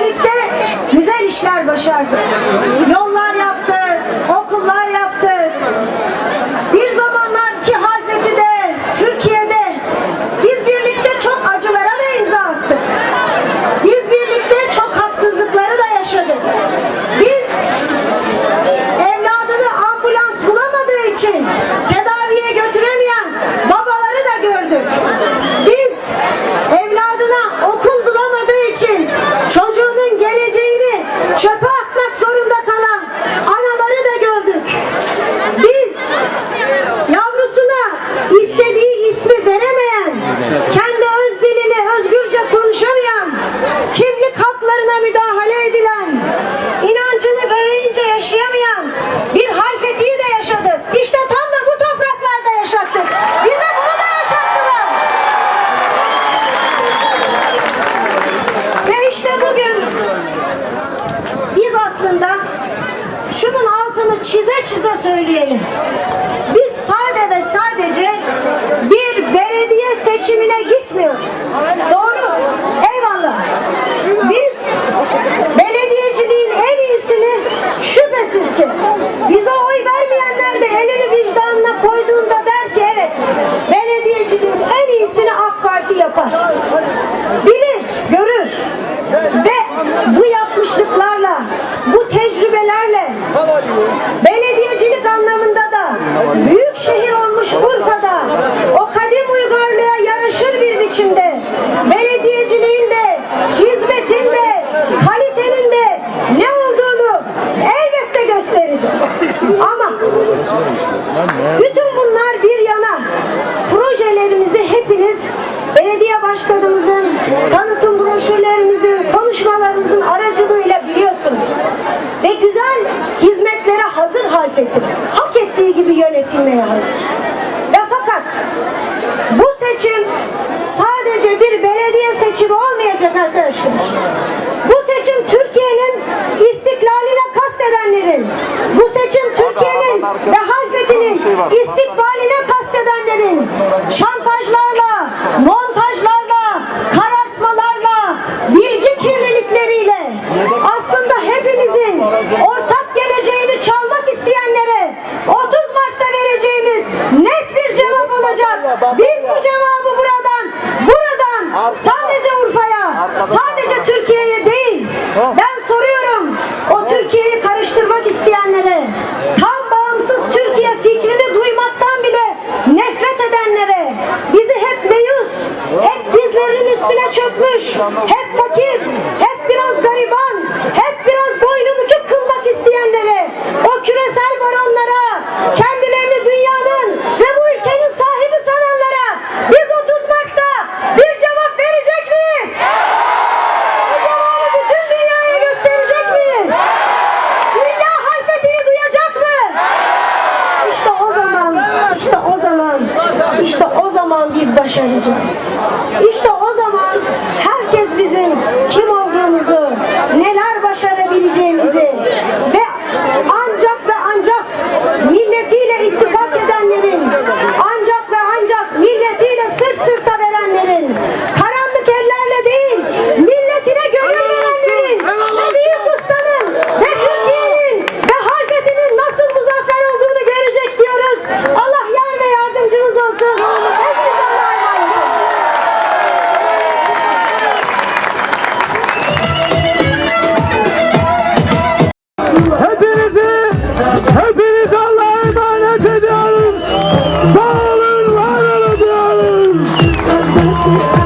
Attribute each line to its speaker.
Speaker 1: birlikte güzel işler başardık. Yollar söyleyelim. hazır. Ve fakat bu seçim sadece bir belediye seçimi olmayacak arkadaşlar. Bu seçim Türkiye'nin istiklaline kastedenlerin, bu seçim Türkiye'nin ve halfetinin istikbaline Sadece Urfa'ya, sadece Türkiye'ye değil. Ben soruyorum o Türkiye'yi karıştırmak isteyenlere, tam bağımsız Türkiye fikrini duymaktan bile nefret edenlere, bizi hep meyus, hep dizlerinin üstüne çökmüş, hep fakir İşte o zaman herkes bizim
Speaker 2: Oh,